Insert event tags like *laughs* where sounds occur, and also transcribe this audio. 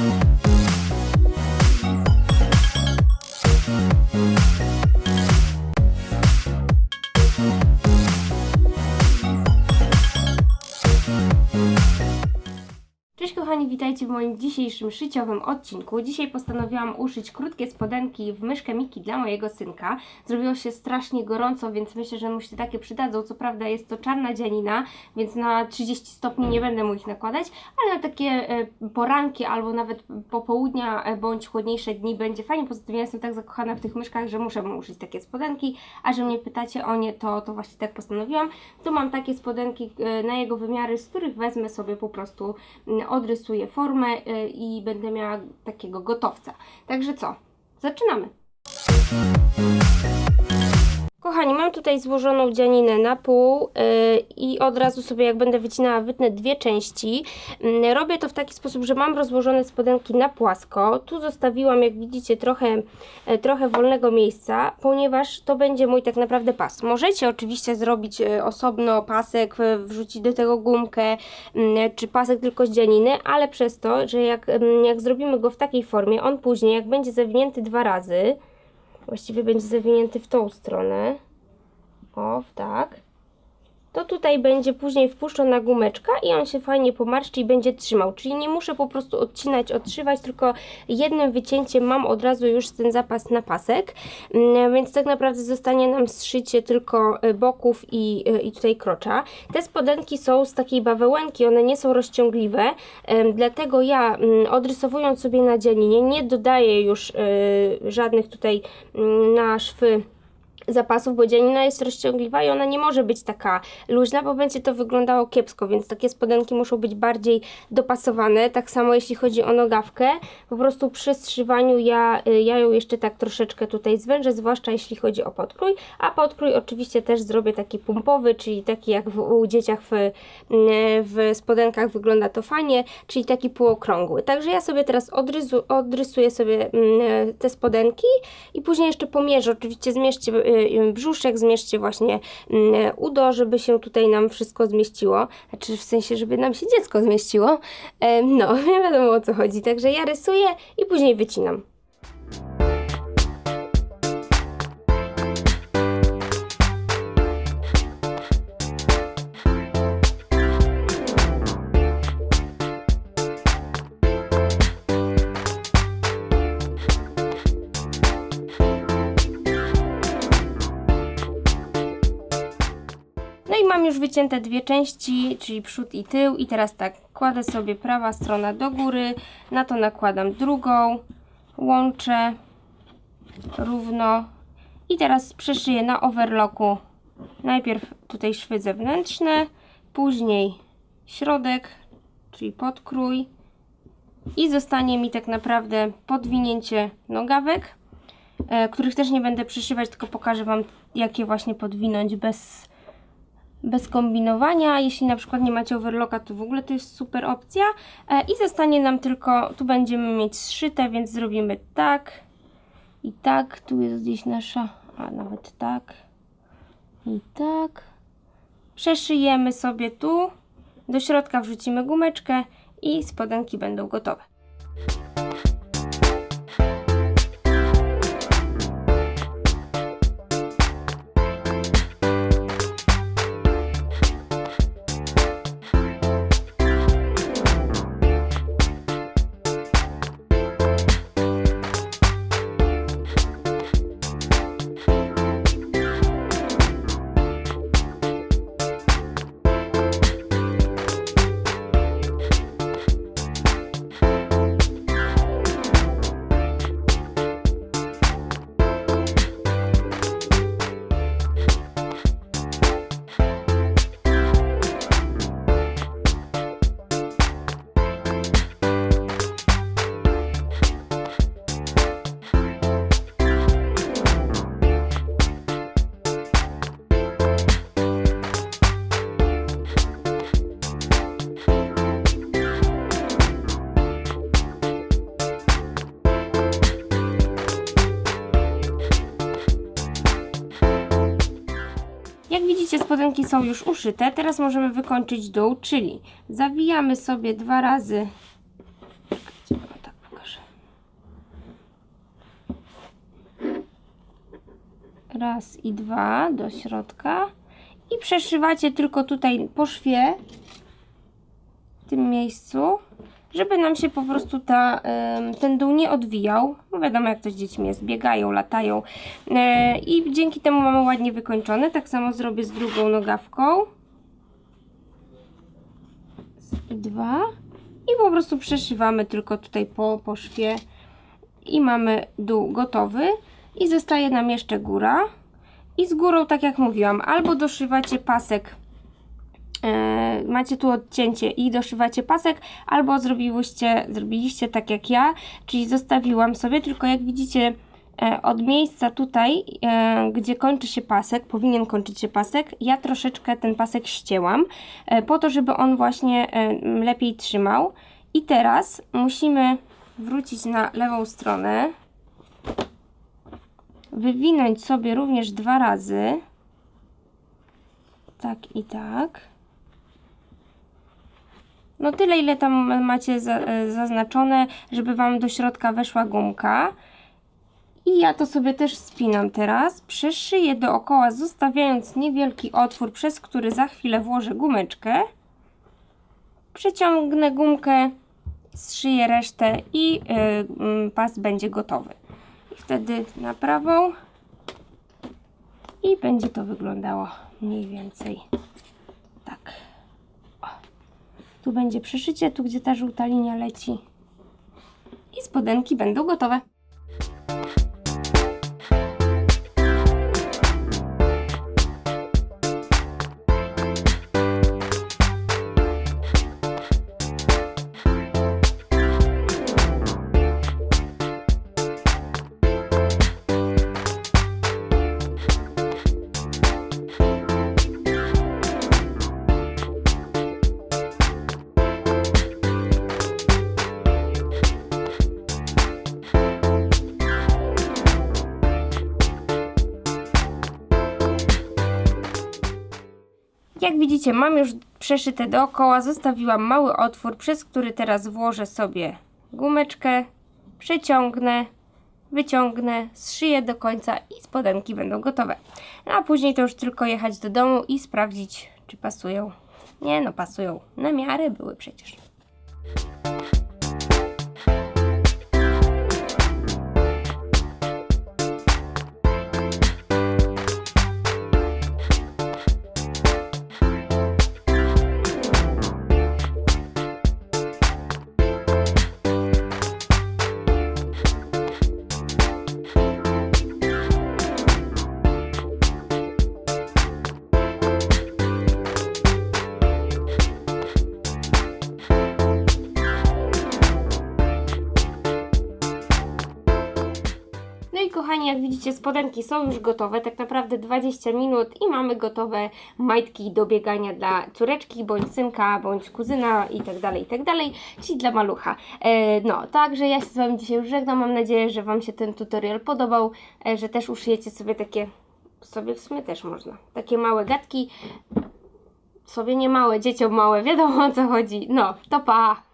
Thank you. Witajcie w moim dzisiejszym szyciowym odcinku. Dzisiaj postanowiłam uszyć krótkie spodenki w myszkę Miki dla mojego synka. Zrobiło się strasznie gorąco, więc myślę, że mu się takie przydadzą. Co prawda jest to czarna dzianina, więc na 30 stopni nie będę mu ich nakładać, ale na takie e, poranki albo nawet popołudnia e, bądź chłodniejsze dni będzie fajnie. Poza tym ja jestem tak zakochana w tych myszkach, że muszę mu uszyć takie spodenki, a że mnie pytacie o nie, to, to właśnie tak postanowiłam. Tu mam takie spodenki e, na jego wymiary, z których wezmę sobie po prostu odrysuję formę y, i będę miała takiego gotowca. Także co? Zaczynamy! Tutaj złożoną dzianinę na pół yy, i od razu sobie jak będę wycinała wytnę dwie części. Yy, robię to w taki sposób, że mam rozłożone spodenki na płasko. Tu zostawiłam, jak widzicie, trochę, yy, trochę wolnego miejsca, ponieważ to będzie mój tak naprawdę pas. Możecie oczywiście zrobić yy, osobno pasek, yy, wrzucić do tego gumkę, yy, czy pasek tylko z dzianiny, ale przez to, że jak, yy, jak zrobimy go w takiej formie, on później, jak będzie zawinięty dwa razy, właściwie będzie zawinięty w tą stronę. O, tak. To tutaj będzie później wpuszczona gumeczka i on się fajnie pomarszczy i będzie trzymał. Czyli nie muszę po prostu odcinać, odszywać, tylko jednym wycięciem mam od razu już ten zapas na pasek. Mm, Więc tak naprawdę zostanie nam zszycie tylko y, boków i, y, i tutaj krocza. Te spodenki są z takiej bawełenki, one nie są rozciągliwe, dlatego ja mm, odrysowując sobie na dzianinie nie dodaję już y, żadnych tutaj mm, na szwy zapasów, bo dzianina jest rozciągliwa i ona nie może być taka luźna, bo będzie to wyglądało kiepsko, więc takie spodenki muszą być bardziej dopasowane. Tak samo jeśli chodzi o nogawkę, po prostu przy zszywaniu ja, y, ja ją jeszcze tak troszeczkę tutaj zwężę, zwłaszcza jeśli chodzi o podkrój, a podkrój oczywiście też zrobię taki pumpowy, czyli taki jak w, u dzieciach w, y, w spodenkach wygląda to fajnie, czyli taki półokrągły. Także ja sobie teraz odrysu, odrysuję sobie mm, te spodenki i później jeszcze pomierzę, oczywiście zmierzcie y, brzuszek, zmierzcie właśnie mm, udo, żeby się tutaj nam wszystko zmieściło, znaczy w sensie, żeby nam się dziecko zmieściło. Em, No, *laughs* nie wiadomo o co chodzi, także ja rysuję i później wycinam. Mam już wycięte dwie części, czyli przód i tył. I teraz tak, kładę sobie prawa strona do góry, na to nakładam drugą, łączę równo. I teraz przeszyję na overlocku. Najpierw tutaj szwy zewnętrzne, później środek, czyli podkrój. I zostanie mi tak naprawdę podwinięcie nogawek, e, których też nie będę przyszywać, tylko pokażę Wam jak je właśnie podwinąć bez bez kombinowania. Jeśli na przykład nie macie overlocka, to w ogóle to jest super opcja. E, I zostanie nam tylko, tu będziemy mieć zszyte, więc zrobimy tak i tak. Tu jest gdzieś nasza, a nawet tak i tak. Przeszyjemy sobie tu, do środka wrzucimy gumeczkę i spodenki będą gotowe. Oczywiście spodenki są już uszyte. Teraz możemy wykończyć dół, czyli zawijamy sobie dwa razy. Tak Raz i dwa do środka. I przeszywacie tylko tutaj po szwie w tym miejscu żeby nam się po prostu ta, ten dół nie odwijał. No wiadomo jak to z dziećmi jest, biegają, latają E, i dzięki temu mamy ładnie wykończone. Tak samo zrobię z drugą nogawką. I dwa. I po prostu przeszywamy tylko tutaj po, po szwie i mamy dół gotowy i zostaje nam jeszcze góra i z górą tak jak mówiłam albo doszywacie pasek macie tu odcięcie i doszywacie pasek albo zrobiłyście, zrobiliście tak jak ja czyli zostawiłam sobie tylko jak widzicie e, od miejsca tutaj e, gdzie kończy się pasek powinien kończyć się pasek ja troszeczkę ten pasek ścięłam e, po to żeby on właśnie e, lepiej trzymał i teraz musimy wrócić na lewą stronę, wywinąć sobie również dwa razy, tak i tak. No tyle, ile tam macie za, e, zaznaczone, żeby Wam do środka weszła gumka. I ja to sobie też spinam teraz. Przeszyję dookoła, zostawiając niewielki otwór, przez który za chwilę włożę gumeczkę. Przeciągnę gumkę, zszyję resztę i y, mm, pas będzie gotowy. I wtedy na prawą i będzie to wyglądało mniej więcej. Tu będzie przyszycie, tu gdzie ta żółta linia leci i spodenki będą gotowe. Jak widzicie, mam już przeszyte dookoła, zostawiłam mały otwór, przez który teraz włożę sobie gumeczkę, przeciągnę, wyciągnę, zszyję do końca i spodenki będą gotowe. No, a później to już tylko jechać do domu i sprawdzić, czy pasują. Nie no, pasują. Na miarę były przecież. Jak widzicie, spodenki są już gotowe, tak naprawdę 20 minut i mamy gotowe majtki do biegania dla córeczki, bądź synka, bądź kuzyna i tak dalej, i tak dalej, czyli dla malucha. E, no, także ja się z Wami dzisiaj już żegnam, mam nadzieję, że Wam się ten tutorial podobał, e, że też uszyjecie sobie takie, sobie w sumie też można, takie małe gadki, sobie nie małe, dzieciom małe, wiadomo o co chodzi. No, to pa!